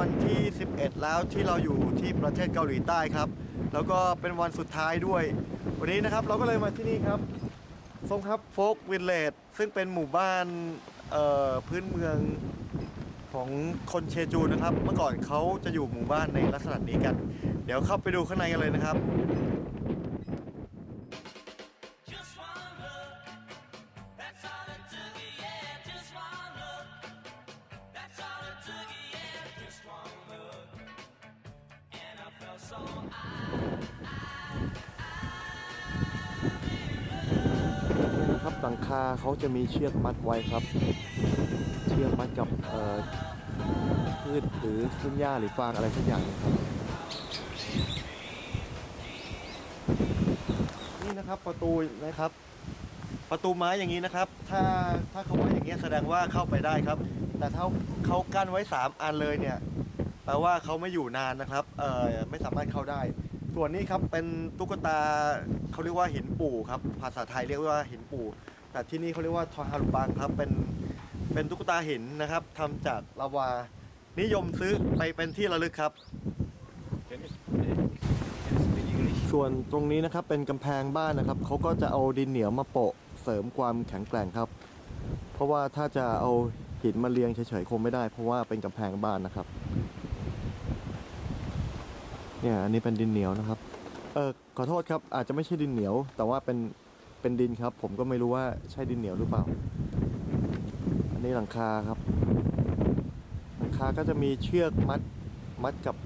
วันที่ 11 แล้วที่เราอยู่ที่ประเทศเกาหลีใต้ครับ แล้วก็เป็นวันสุดท้ายด้วย วันนี้นะครับเราก็เลยมาที่นี่ครับทรงครับโฟกวิลเลจซึ่งเป็นหมู่บ้านพื้นเมืองของคนเชจูนะครับ เมื่อก่อนเขาจะอยู่หมู่บ้านในลักษณะนี้กัน เดี๋ยวเข้าไปดูข้างในกันเลยนะครับ หลังคาเขาจะมีเชือกมัดไว้ครับ เชือกมัดกับพืชหรือขึ้นหญ้าหรือฟางอะไรสักอย่างนะครับนี่นะครับประตูนะครับ ประตูไม้อย่างนี้นะครับ ถ้าถ้าเขาไว่าอย่างนี้แสดงว่าเข้าไปได้ครับ แต่ถ้าเขากั้นไว้ 3 อันเลยเนี่ยแปลว่าเขาไม่อยู่นานนะครับเออไม่สามารถเข้าได้ส่วนนี้ครับเป็นตุ๊กตาเขาเรียกว่าหินปู่ครับ ภาษาไทยเรียกว่าหินปู่ แต่ที่นี่เขาเรียกว่าทอฮารุบังครับเป็นเป็นตุ๊กตาหินนะครับทำจากลาวา นิยมซื้อไปเป็นที่ระลึกครับ ส่วนตรงนี้นะครับเป็นกำแพงบ้านนะครับเขาก็จะเอาดินเหนียวมาโปะเสริมความแข็งแกร่งครับ เพราะว่าถ้าจะเอาหินมาเรียงเฉยๆคงไม่ได้ เพราะว่าเป็นกำแพงบ้านนะครับเนี่ยอันนี้เป็นดินเหนียวนะครับเออขอโทษครับอาจจะไม่ใช่ดินเหนียว แต่ว่าเป็น เป็นดินครับ ผมก็ไม่รู้ว่าใช่ดินเหนียวหรือเปล่า อันนี้หลังคาครับ หลังคาก็จะมีเชือกมัดมัดกับ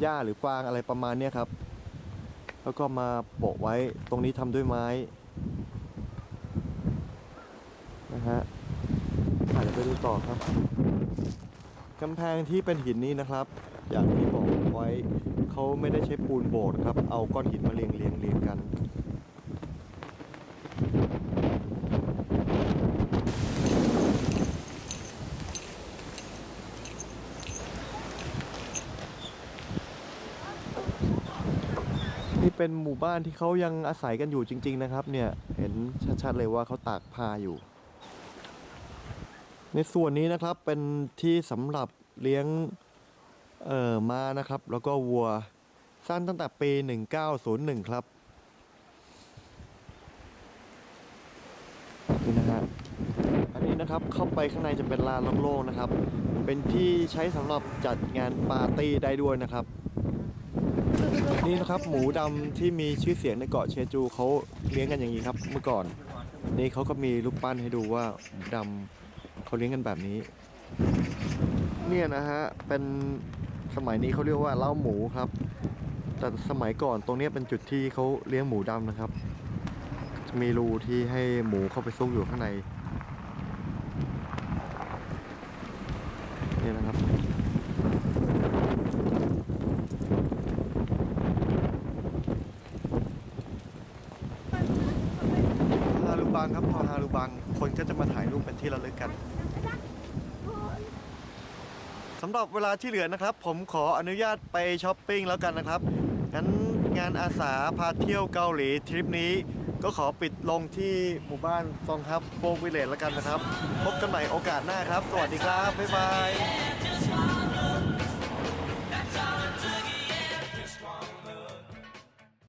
หญ้าหรือฟางอะไรประมาณเนี้ครับ แล้วก็มาโปะไว้ตรงนี้ทำด้วยไม้นะฮะอะเดี๋ยวไปดูต่อครับกำแพงที่เป็นหินนี้นะครับ อย่างที่บอกไว้เขาไม่ได้ใช้ปูนโบดครับ เอาก้อนหินมาเรียงเรียงเรียงกัน นี่เป็นหมู่บ้านที่เขายังอาศัยกันอยู่จริง ๆ นะครับ เนี่ยเห็นชัดๆเลยว่าเขาตากผ้าอยู่ ในส่วนนี้นะครับเป็นที่สำหรับเลี้ยงเอ่อม้านะครับ แล้วก็วัวสร้างตั้งแต่ปี 1901 ครับนี่นะฮะอันนี้นะครับเข้าไปข้างในจะเป็นลานโล่งๆนะครับ เป็นที่ใช้สำหรับจัดงานปาร์ตี้ได้ด้วยนะครับ นี่นะครับหมูดำที่มีชื่อเสียงในเกาะเชจูเขาเลี้ยงกันอย่างนี้ครับเมื่อก่อน นี่เขาก็มีรูปปั้นให้ดูว่าหมูดำเขาเลี้ยงกันแบบนี้ เนี่ยนะฮะเป็นสมัยนี้เขาเรียกว่าเล้าหมูครับ แต่สมัยก่อนตรงนี้เป็นจุดที่เขาเลี้ยงหมูดำนะครับ จะมีรูที่ให้หมูเข้าไปซุกอยู่ข้างในนี่นะครับ ฮารูบั งครับพอฮารูบัง คนก็จะมาถ่ายรูปเป็นที่ระลึกกันสำหรับเวลาที่เหลือนะครับ ผมขออนุญาตไปช้อปปิ้งแล้วกันนะครับงั้นงานอาสาพาเที่ยวเกาหลีทริปนี้ ก็ขอปิดลงที่หมู่บ้านซองครับโฟวิเลตแล้วกันนะครับ พบกันใหม่โอกาสหน้าครับ สวัสดีครับ บ๊ายบาย